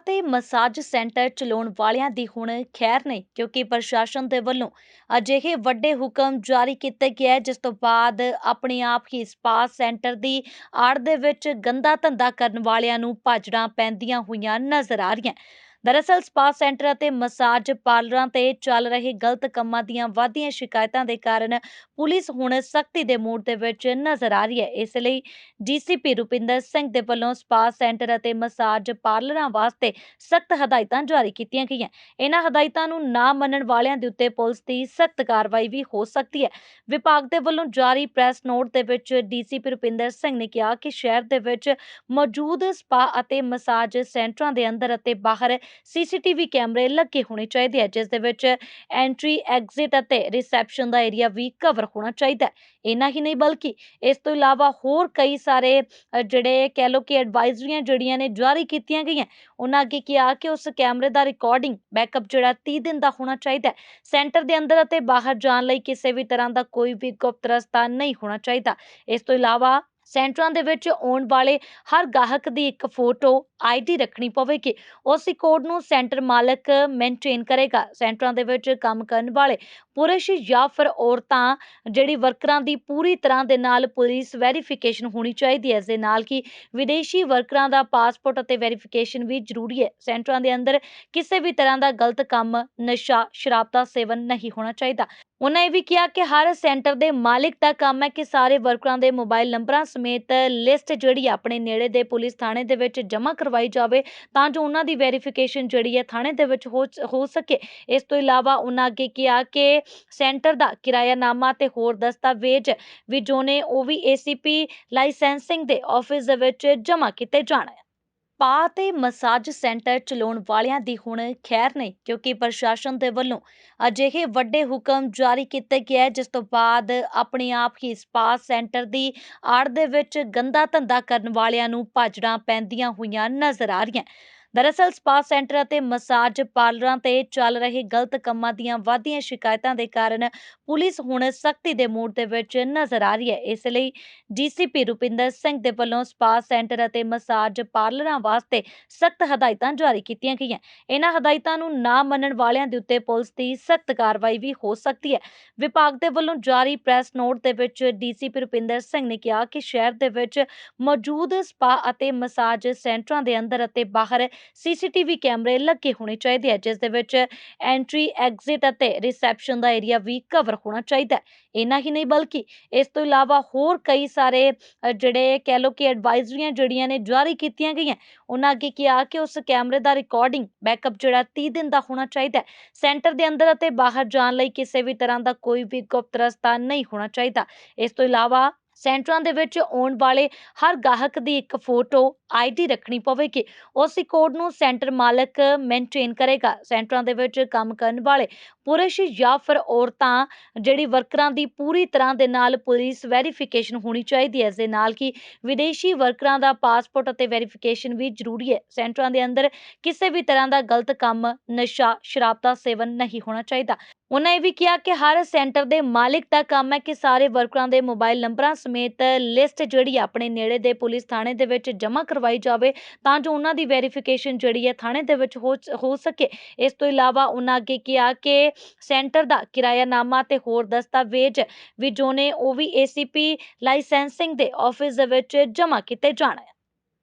ਤੇ massage centre ਚਲਾਉਣ ਵਾਲਿਆਂ ਦੀ ਹੁਣ ਖੈਰ ਨਹੀਂ ਕਿਉਂਕਿ ਪ੍ਰਸ਼ਾਸਨ ਦੇ ਵੱਲੋਂ ਅਜਿਹੇ ਵੱਡੇ ਹੁਕਮ ਜਾਰੀ ਕੀਤੇ ਗਏ ਹੈ, ਜਿਸ ਤੋਂ ਬਾਅਦ ਆਪਣੇ ਆਪ ਹੀ ਸਪਾ ਸੈਂਟਰ ਦੀ ਆੜ ਦੇ ਵਿੱਚ ਗੰਦਾ ਧੰਦਾ ਕਰਨ ਵਾਲਿਆਂ ਨੂੰ ਭਾਜੜਾਂ ਪੈਂਦੀਆਂ ਹੋਈਆਂ ਨਜ਼ਰ ਆ ਰਹੀਆਂ। ਦਰਅਸਲ ਸਪਾ ਸੈਂਟਰ ਅਤੇ ਮਸਾਜ ਪਾਰਲਰਾਂ ਤੇ ਚੱਲ ਰਹੇ ਗਲਤ ਕੰਮਾਂ ਦੀਆਂ ਵਾਧੀਆਂ ਸ਼ਿਕਾਇਤਾਂ ਦੇ ਕਾਰਨ ਪੁਲਿਸ ਹੁਣ ਸਖਤੀ ਦੇ ਮੂਡ ਦੇ ਵਿੱਚ ਨਜ਼ਰ ਆ ਰਹੀ ਹੈ। ਇਸ ਲਈ ਡੀਸੀਪੀ ਰੁਪਿੰਦਰ ਸਿੰਘ ਦੇ ਵੱਲੋਂ ਸਪਾ ਸੈਂਟਰ ਅਤੇ ਮਸਾਜ ਪਾਰਲਰਾਂ ਵਾਸਤੇ ਸਖਤ ਹਦਾਇਤਾਂ ਜਾਰੀ ਕੀਤੀਆਂ ਗਈਆਂ। ਇਹਨਾਂ ਹਦਾਇਤਾਂ ਨੂੰ ਨਾ ਮੰਨਣ ਵਾਲਿਆਂ ਦੇ ਉੱਤੇ ਪੁਲਿਸ ਦੀ ਸਖਤ ਕਾਰਵਾਈ ਵੀ ਹੋ ਸਕਦੀ ਹੈ। ਵਿਭਾਗ ਦੇ ਵੱਲੋਂ ਜਾਰੀ ਪ੍ਰੈਸ ਨੋਟ ਦੇ ਵਿੱਚ ਡੀਸੀਪੀ ਰੁਪਿੰਦਰ ਸਿੰਘ ਨੇ ਕਿਹਾ ਕਿ ਸ਼ਹਿਰ ਦੇ ਵਿੱਚ ਮੌਜੂਦ ਸਪਾ ਅਤੇ ਮਸਾਜ ਸੈਂਟਰਾਂ ਦੇ ਅੰਦਰ ਅਤੇ ਬਾਹਰ ਸੀਸੀਟੀਵੀ ਕੈਮਰੇ ਲੱਗੇ ਹੋਣੇ ਚਾਹੀਦੇ ਆ, ਜਿਸ ਦੇ ਵਿੱਚ ਐਂਟਰੀ ਐਗਜ਼ਿਟ ਅਤੇ ਰਿਸੈਪਸ਼ਨ ਦਾ ਏਰੀਆ ਵੀ ਕਵਰ ਹੋਣਾ ਚਾਹੀਦਾ ਹੈ। ਇੰਨਾ ਹੀ ਨਹੀਂ ਬਲਕਿ ਇਸ ਤੋਂ ਇਲਾਵਾ ਹੋਰ ਕਈ ਸਾਰੇ ਜਿਹੜੇ ਕਹਿ ਲਓ ਕਿ ਐਡਵਾਈਜ਼ਰੀਆਂ ਜਿਹੜੀਆਂ ਨੇ ਜਾਰੀ ਕੀਤੀਆਂ ਗਈਆਂ, ਉਹਨਾਂ ਅੱਗੇ ਕਿਹਾ ਕਿ ਉਸ ਕੈਮਰੇ ਦਾ ਰਿਕਾਰਡਿੰਗ ਬੈਕਅਪ ਜਿਹੜਾ 30 ਦਿਨ ਦਾ ਹੋਣਾ ਚਾਹੀਦਾ ਸੈਂਟਰ ਦੇ ਅੰਦਰ ਅਤੇ ਬਾਹਰ ਜਾਣ ਲਈ ਕਿਸੇ ਵੀ ਤਰ੍ਹਾਂ ਦਾ ਕੋਈ ਵੀ ਗੁਪਤ ਰਸਤਾ ਨਹੀਂ ਹੋਣਾ ਚਾਹੀਦਾ। ਇਸ ਤੋਂ ਇਲਾਵਾ ਸੈਂਟਰਾਂ ਦੇ ਵਿੱਚ ਆਉਣ ਵਾਲੇ ਹਰ ਗਾਹਕ ਦੀ ਇੱਕ ਫੋਟੋ ਆਈਡੀ ਰੱਖਣੀ ਪਵੇਗੀ। ਉਸ ਕੋਡ ਨੂੰ ਸੈਂਟਰ ਮਾਲਕ ਮੇਨਟੇਨ ਕਰੇਗਾ। ਸੈਂਟਰਾਂ ਦੇ ਵਿੱਚ ਕੰਮ ਕਰਨ ਵਾਲੇ ਪੁਰਸ਼ ਜਾਂ ਫਿਰ ਔਰਤਾਂ ਜਿਹੜੀ ਵਰਕਰਾਂ ਦੀ ਪੂਰੀ ਤਰ੍ਹਾਂ ਦੇ ਨਾਲ ਪੁਲਿਸ ਵੈਰੀਫਿਕੇਸ਼ਨ ਹੋਣੀ ਚਾਹੀਦੀ ਹੈ, ਇਸ ਦੇ ਨਾਲ ਕਿ ਵਿਦੇਸ਼ੀ ਵਰਕਰਾਂ ਦਾ ਪਾਸਪੋਰਟ ਅਤੇ ਵੈਰੀਫਿਕੇਸ਼ਨ ਵੀ ਜ਼ਰੂਰੀ ਹੈ। ਸੈਂਟਰਾਂ ਦੇ ਅੰਦਰ ਕਿਸੇ ਵੀ ਤਰ੍ਹਾਂ ਦਾ ਗਲਤ ਕੰਮ, ਨਸ਼ਾ, ਸ਼ਰਾਬ ਦਾ ਸੇਵਨ ਨਹੀਂ ਹੋਣਾ ਚਾਹੀਦਾ। ਉਹਨਾਂ ਇਹ ਵੀ ਕਿਹਾ ਕਿ ਹਰ ਸੈਂਟਰ ਦੇ ਮਾਲਿਕ ਦਾ ਕੰਮ ਹੈ ਕਿ ਸਾਰੇ ਵਰਕਰਾਂ ਦੇ ਮੋਬਾਈਲ ਨੰਬਰਾਂ ਸਮੇਤ ਲਿਸਟ ਜਿਹੜੀ ਹੈ ਆਪਣੇ ਨੇੜੇ ਦੇ ਪੁਲਿਸ ਥਾਣੇ ਦੇ ਵਿੱਚ ਜਮ੍ਹਾਂ ਕਰਵਾਈ ਜਾਵੇ ਤਾਂ ਜੋ ਉਹਨਾਂ ਦੀ ਵੈਰੀਫਿਕੇਸ਼ਨ ਜਿਹੜੀ ਹੈ ਥਾਣੇ ਦੇ ਵਿੱਚ ਹੋ ਹੋ ਸਕੇ। ਇਸ ਤੋਂ ਇਲਾਵਾ ਉਹਨਾਂ ਅੱਗੇ ਕਿਹਾ ਕਿ ਸੈਂਟਰ ਦਾ ਕਿਰਾਇਆਨਾਮਾ ਤੇ ਹੋਰ ਦਸਤਾਵੇਜ਼ ਵੀ ਜੋ ਨੇ ਉਹ ਵੀ ਏਸੀਪੀ ਲਾਇਸੈਂਸਿੰਗ ਦੇ ਆਫਿਸ ਦੇ ਵਿੱਚ ਜਮ੍ਹਾਂ ਕੀਤੇ ਜਾਣ। ਸਪਾ ਤੇ ਮਸਾਜ ਸੈਂਟਰ ਚਲਾਉਣ ਵਾਲਿਆਂ ਦੀ ਹੁਣ ਖੈਰ ਨਹੀਂ, ਕਿਉਂਕਿ ਪ੍ਰਸ਼ਾਸਨ ਦੇ ਵੱਲੋਂ ਅਜਿਹੇ ਵੱਡੇ ਹੁਕਮ ਜਾਰੀ ਕੀਤੇ ਗਏ, ਜਿਸ ਤੋਂ ਬਾਅਦ ਆਪਣੇ ਆਪ ਹੀ ਸਪਾ ਸੈਂਟਰ ਦੀ ਆੜ ਦੇ ਵਿੱਚ ਗੰਦਾ ਧੰਦਾ ਕਰਨ ਵਾਲਿਆਂ ਨੂੰ ਭਾਜੜਾਂ ਪੈਂਦੀਆਂ ਹੋਈਆਂ ਨਜ਼ਰ ਆ ਰਹੀਆਂ। ਦਰਅਸਲ ਸਪਾ ਸੈਂਟਰ ਅਤੇ ਮਸਾਜ ਪਾਰਲਰਾਂ ਤੇ ਚੱਲ ਰਹੇ ਗਲਤ ਕੰਮਾਂ ਦੀਆਂ ਵਾਧੀਆਂ ਸ਼ਿਕਾਇਤਾਂ ਦੇ ਕਾਰਨ ਪੁਲਿਸ ਹੁਣ ਸਖਤੀ ਦੇ ਮੂਡ ਦੇ ਵਿੱਚ ਨਜ਼ਰ ਆ ਰਹੀ ਹੈ। ਇਸ ਲਈ ਡੀਸੀਪੀ ਰੁਪਿੰਦਰ ਸਿੰਘ ਦੇ ਵੱਲੋਂ ਸਪਾ ਸੈਂਟਰ ਅਤੇ ਮਸਾਜ ਪਾਰਲਰਾਂ ਵਾਸਤੇ ਸਖਤ ਹਦਾਇਤਾਂ ਜਾਰੀ ਕੀਤੀਆਂ ਗਈਆਂ। ਇਹਨਾਂ ਹਦਾਇਤਾਂ ਨੂੰ ਨਾ ਮੰਨਣ ਵਾਲਿਆਂ ਦੇ ਉੱਤੇ ਪੁਲਿਸ ਦੀ ਸਖਤ ਕਾਰਵਾਈ ਵੀ ਹੋ ਸਕਦੀ ਹੈ। ਵਿਭਾਗ ਦੇ ਵੱਲੋਂ ਜਾਰੀ ਪ੍ਰੈਸ ਨੋਟ ਦੇ ਵਿੱਚ ਡੀਸੀਪੀ ਰੁਪਿੰਦਰ ਸਿੰਘ ਨੇ ਕਿਹਾ ਕਿ ਸ਼ਹਿਰ ਦੇ ਵਿੱਚ ਮੌਜੂਦ ਸਪਾ ਅਤੇ ਮਸਾਜ ਸੈਂਟਰਾਂ ਦੇ ਅੰਦਰ ਅਤੇ ਬਾਹਰ ਸੀਸੀਟੀਵੀ ਕੈਮਰੇ ਲੱਗੇ ਹੋਣੇ ਚਾਹੀਦੇ ਆ, ਜਿਸ ਦੇ ਵਿੱਚ ਐਂਟਰੀ ਐਗਜ਼ਿਟ ਅਤੇ ਰਿਸੈਪਸ਼ਨ ਦਾ ਏਰੀਆ ਵੀ ਕਵਰ ਹੋਣਾ ਚਾਹੀਦਾ ਹੈ। ਹੀ ਨਹੀਂ ਬਲਕਿ ਇਸ ਤੋਂ ਇਲਾਵਾ ਹੋਰ ਕਈ ਸਾਰੇ ਜਿਹੜੇ ਕਹਿ ਲਓ ਕਿ ਐਡਵਾਈਜ਼ਰੀਆਂ ਜਿਹੜੀਆਂ ਨੇ ਜਾਰੀ ਕੀਤੀਆਂ ਗਈਆਂ, ਉਹਨਾਂ ਅੱਗੇ ਕਿਹਾ ਕਿ ਉਸ ਕੈਮਰੇ ਦਾ ਰਿਕਾਰਡਿੰਗ ਬੈਕਅਪ ਜਿਹੜਾ 30 ਦਿਨ ਦਾ ਹੋਣਾ ਚਾਹੀਦਾ ਸੈਂਟਰ ਦੇ ਅੰਦਰ ਅਤੇ ਬਾਹਰ ਜਾਣ ਲਈ ਕਿਸੇ ਵੀ ਤਰ੍ਹਾਂ ਦਾ ਕੋਈ ਵੀ ਗੁਪਤ ਰਸਤਾ ਨਹੀਂ ਹੋਣਾ ਚਾਹੀਦਾ। ਇਸ ਤੋਂ ਇਲਾਵਾ ਸੈਂਟਰਾਂ ਦੇ ਵਿੱਚ ਆਉਣ ਵਾਲੇ ਹਰ ਗਾਹਕ ਦੀ ਇੱਕ ਫੋਟੋ ਆਈਡੀ ਰੱਖਣੀ ਪਵੇਗੀ। ਉਸ ਕੋਡ ਨੂੰ ਸੈਂਟਰ ਮਾਲਕ ਮੇਨਟੇਨ ਕਰੇਗਾ। ਸੈਂਟਰਾਂ ਦੇ ਵਿੱਚ ਕੰਮ ਕਰਨ ਵਾਲੇ ਪੁਰਸ਼ ਜਾਂ ਫਿਰ ਔਰਤਾਂ ਜਿਹੜੀ ਵਰਕਰਾਂ ਦੀ ਪੂਰੀ ਤਰ੍ਹਾਂ ਦੇ ਨਾਲ ਪੁਲਿਸ ਵੈਰੀਫਿਕੇਸ਼ਨ ਹੋਣੀ ਚਾਹੀਦੀ ਹੈ, ਇਸ ਦੇ ਨਾਲ ਕਿ ਵਿਦੇਸ਼ੀ ਵਰਕਰਾਂ ਦਾ ਪਾਸਪੋਰਟ ਅਤੇ ਵੈਰੀਫਿਕੇਸ਼ਨ ਵੀ ਜ਼ਰੂਰੀ ਹੈ। ਸੈਂਟਰਾਂ ਦੇ ਅੰਦਰ ਕਿਸੇ ਵੀ ਤਰ੍ਹਾਂ ਦਾ ਗਲਤ ਕੰਮ, ਨਸ਼ਾ, ਸ਼ਰਾਬ ਦਾ ਸੇਵਨ ਨਹੀਂ ਹੋਣਾ ਚਾਹੀਦਾ। ਉਹਨਾਂ ਇਹ ਵੀ ਕਿਹਾ ਕਿ ਹਰ ਸੈਂਟਰ ਦੇ ਮਾਲਕ ਦਾ ਕੰਮ ਹੈ ਕਿ ਸਾਰੇ ਵਰਕਰਾਂ ਦੇ ਮੋਬਾਈਲ ਨੰਬਰਾਂ ਸਮੇਤ ਲਿਸਟ ਜਿਹੜੀ ਹੈ ਆਪਣੇ ਨੇੜੇ ਦੇ ਪੁਲਿਸ ਥਾਣੇ ਦੇ ਵਿੱਚ ਜਮ੍ਹਾਂ ਕਰਵਾਈ ਜਾਵੇ ਤਾਂ ਜੋ ਉਹਨਾਂ ਦੀ ਵੈਰੀਫਿਕੇਸ਼ਨ ਜਿਹੜੀ ਹੈ ਥਾਣੇ ਦੇ ਵਿੱਚ ਹੋ ਹੋ ਸਕੇ। ਇਸ ਤੋਂ ਇਲਾਵਾ ਉਹਨਾਂ ਅੱਗੇ ਕਿਹਾ ਕਿ ਸੈਂਟਰ ਦਾ ਕਿਰਾਇਆਨਾਮਾ ਤੇ ਹੋਰ ਦਸਤਾਵੇਜ਼ ਵੀ ਜੋ ਨੇ ਉਹ ਵੀ ਏਸੀਪੀ ਲਾਇਸੈਂਸਿੰਗ ਦੇ ਆਫਿਸ ਦੇ ਵਿੱਚ ਜਮ੍ਹਾਂ ਕੀਤੇ ਜਾਣ।